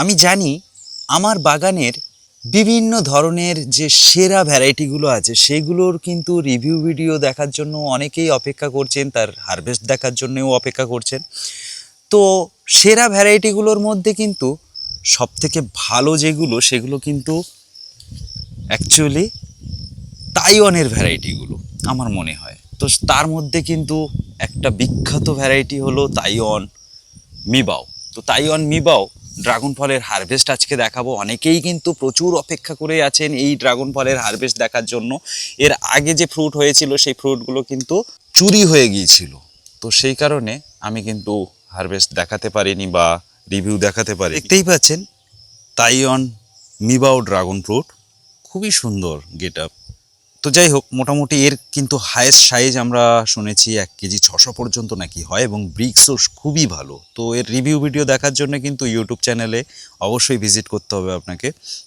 আমি জানি আমার বাগানের বিভিন্ন ধরনের যে সেরা ভ্যারাইটিগুলো আছে, সেগুলোর কিন্তু রিভিউ ভিডিও দেখার জন্য অনেকেই অপেক্ষা করছেন, তার হারভেস্ট দেখার জন্যও অপেক্ষা করছেন। তো সেরা ভ্যারাইটিগুলোর মধ্যে কিন্তু সব থেকে ভালো যেগুলো, সেগুলো কিন্তু অ্যাকচুয়ালি তাইওয়ানের ভ্যারাইটিগুলো, আমার মনে হয়। তো তার মধ্যে কিন্তু একটা বিখ্যাত ভ্যারাইটি হলো তাইওয়ান মিবাও তো তাইওয়ান মিবাও ড্রাগন ফলের হারভেস্ট আজকে দেখাবো। অনেকেই কিন্তু প্রচুর অপেক্ষা করে আছেন এই ড্রাগন ফলের হারভেস্ট দেখার জন্য। এর আগে যে ফ্রুট হয়েছিল, সেই ফ্রুটগুলো কিন্তু চুরি হয়ে গিয়েছিল। তো সেই কারণে আমি কিন্তু হারভেস্ট দেখাতে পারিনি বা রিভিউ দেখাতে পারি দেখতেই পাচ্ছেন তাইওয়ান মিবাও ড্রাগন ফ্রুট। খুবই সুন্দর গেট আপ। তো যাই হোক মোটামুটি এর কিন্তু হায়েস্ট সাইজ আমরা শুনেছি এক কেজি ছশো পর্যন্ত নাকি হয় এবং ব্রিক্সও খুবই ভালো। তো এর রিভিউ ভিডিও দেখার জন্য কিন্তু ইউটিউব চ্যানেলে অবশ্যই ভিজিট করতে হবে আপনাকে।